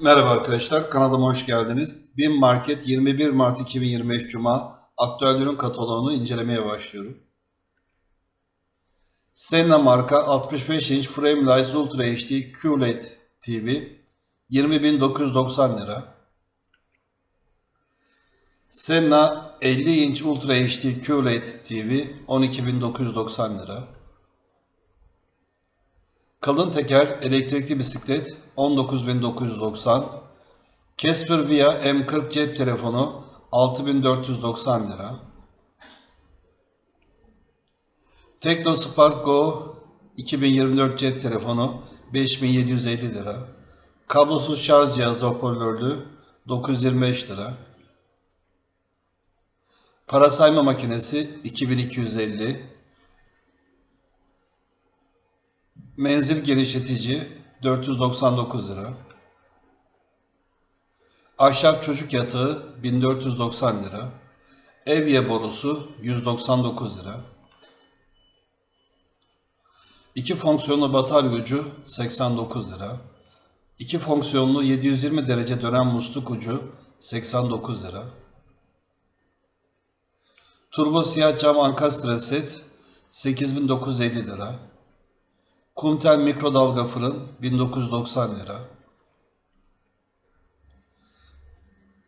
Merhaba arkadaşlar, kanalıma hoş geldiniz. BİM Market 21 Mart 2025 Cuma aktüel ürün kataloğunu incelemeye başlıyorum. Senna marka 65 inç Frameless Ultra HD QLED TV 20.990 lira. Senna 50 inç Ultra HD QLED TV 12.990 lira. Kalın teker elektrikli bisiklet 19.990. Casper Via M40 cep telefonu 6490 lira. Tekno Spark Go 2024 cep telefonu 5750 lira. Kablosuz şarj cihazı hoparlörlü 925 lira. Para sayma makinesi 2250 Menzil genişletici 499 lira. Ahşap çocuk yatağı 1490 lira. Evye borusu 199 lira. İki fonksiyonlu batarya ucu 89 lira. İki fonksiyonlu 720 derece dönen musluk ucu 89 lira. Turbo siyah cam ankastre set 8950 lira. Kuntel mikrodalga fırın 1990 lira.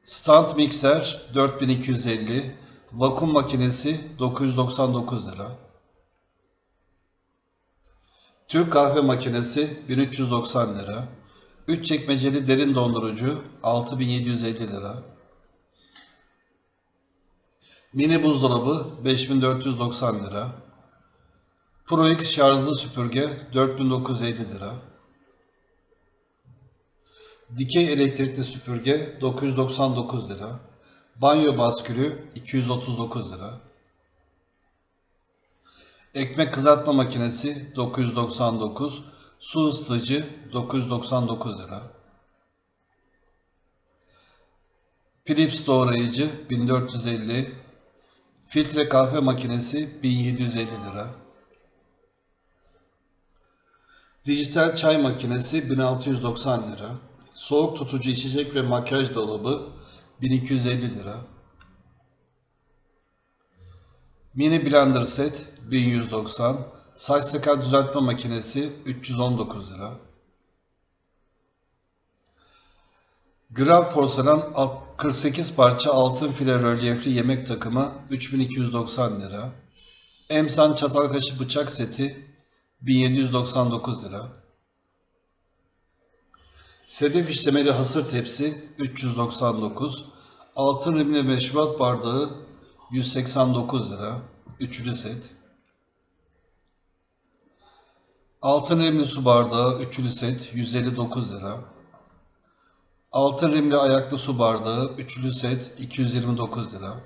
Stand mikser 4250, vakum makinesi 999 lira. Türk kahve makinesi 1390 lira. 3 çekmeceli derin dondurucu 6750 lira. Mini buzdolabı 5490 lira. Pro X şarjlı süpürge 4950 lira. Dikey elektrikli süpürge 999 lira. Banyo baskülü 239 lira. Ekmek kızartma makinesi 999, su ısıtıcı 999 lira. Philips doğrayıcı 1450, filtre kahve makinesi 1750 lira. Dijital çay makinesi 1690 lira. Soğuk tutucu içecek ve makyaj dolabı 1250 lira. Mini blender set 1190. Saç sakal düzeltme makinesi 319 lira. Gral porselen alt- 48 parça altın file rölyefli yemek takımı 3290 lira. Emsan çatal kaşık bıçak seti 1799 lira. Sedef işlemeli hasır tepsi 399. Altın rimli meşrubat bardağı 189 lira. Üçlü set. Altın rimli su bardağı üçlü set 159 lira. Altın rimli ayaklı su bardağı üçlü set 229 lira.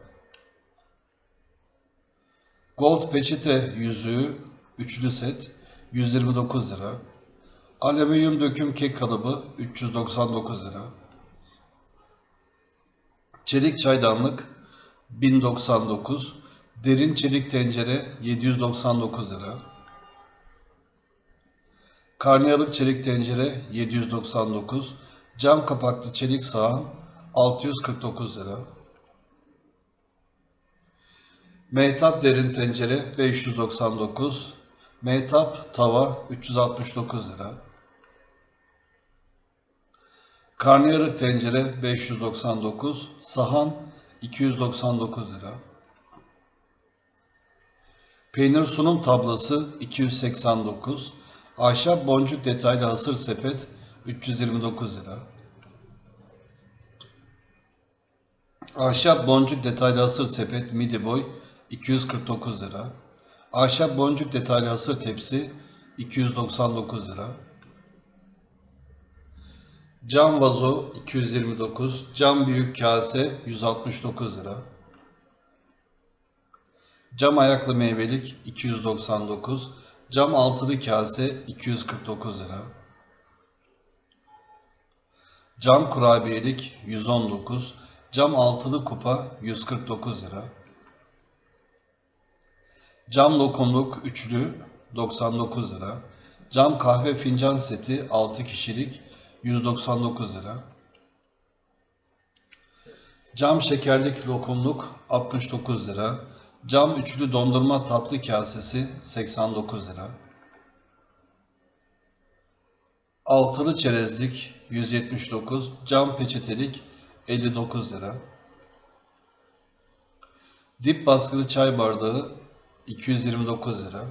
Gold peçete yüzüğü üçlü set 129 lira. Alüminyum döküm kek kalıbı 399 lira. Çelik çaydanlık 1099. Derin çelik tencere 799 lira. Karnıyarık çelik tencere 799. Cam kapaklı çelik sahan 649 lira. Mehtap derin tencere 599. Mehtap tava 369 lira. Karnıyarık tencere 599. Sahan 299 lira. Peynir sunum tablası 289. Ahşap boncuk detaylı hasır sepet 329 lira. Ahşap boncuk detaylı hasır sepet midi boy 249 lira. Ahşap boncuk detaylı hasır tepsi 299 lira. Cam vazo 229, cam büyük kase 169 lira. Cam ayaklı meyvelik 299, cam altılı kase 249 lira. Cam kurabiyelik 119, cam altılı kupa 149 lira. Cam lokumluk üçlü 99 lira. Cam kahve fincan seti 6 kişilik 199 lira. Cam şekerlik lokumluk 69 lira. Cam üçlü dondurma tatlı kasesi 89 lira. Altılı çerezlik 179, cam peçetelik 59 lira. Dip baskılı çay bardağı 229 lira.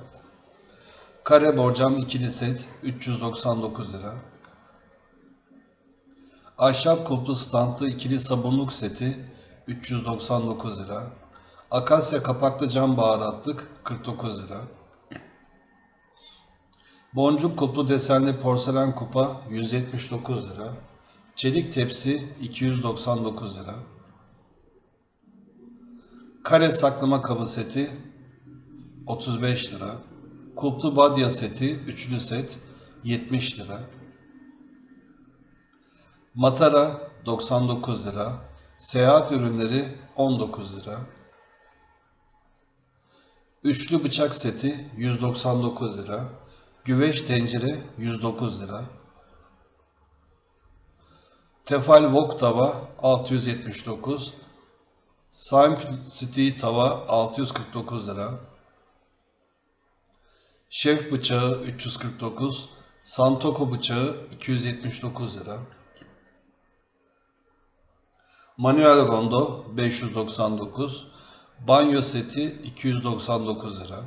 Kare borcam ikili set 399 lira. Ahşap kulplu standlı ikili sabunluk seti 399 lira. Akasya kapaklı cam baharatlık 49 lira. Boncuk kuplu desenli porselen kupa 179 lira. Çelik tepsi 299 lira. Kare saklama kabı seti 35 lira. Kulplu badya seti üçlü set 70 lira. Matara 99 lira. Seyahat ürünleri 19 lira. Üçlü bıçak seti 199 lira. Güveç tencere 109 lira. Tefal wok tava 679. Simplicity tava 649 lira. Şef bıçağı 349. Santoko bıçağı 279 lira. Manuel rondo 599. Banyo seti 299 lira.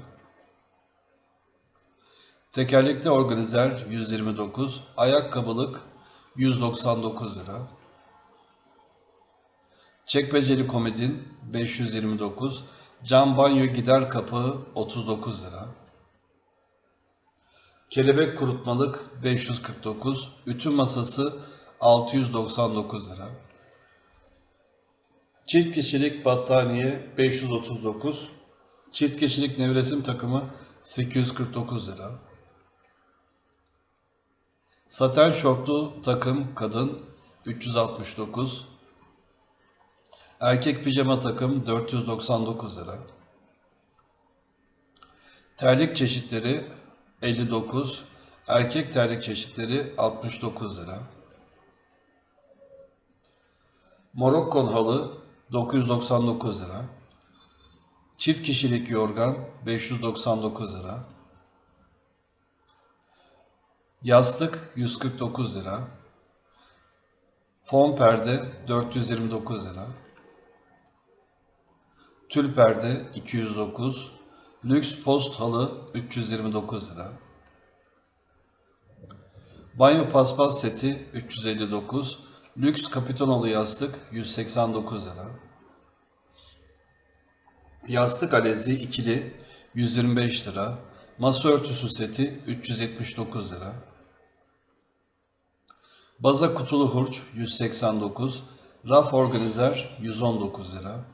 Tekerlekli organizer 129, ayakkabılık 199 lira. Çekmeceli komodin 529, cam banyo gider kapağı 39 lira. Kelebek kurutmalık 549, ütü masası 699 lira. Çift kişilik battaniye 539, çift kişilik nevresim takımı 849 lira. Saten şortlu takım kadın 369. Erkek pijama takım 499 lira. Terlik çeşitleri 59. Erkek terlik çeşitleri 69 lira. Morokkon halı 999 lira. Çift kişilik yorgan 599 lira. Yastık 149 lira. Fon perde 429 lira. Tül perde 209. Lüks post halı 329 lira. Banyo paspas seti 359. Lüks kapitonalı yastık 189 lira. Yastık alezi ikili 125 lira. Masa örtüsü seti 379 lira. Baza kutulu hurç 189, raf organizer 119 lira.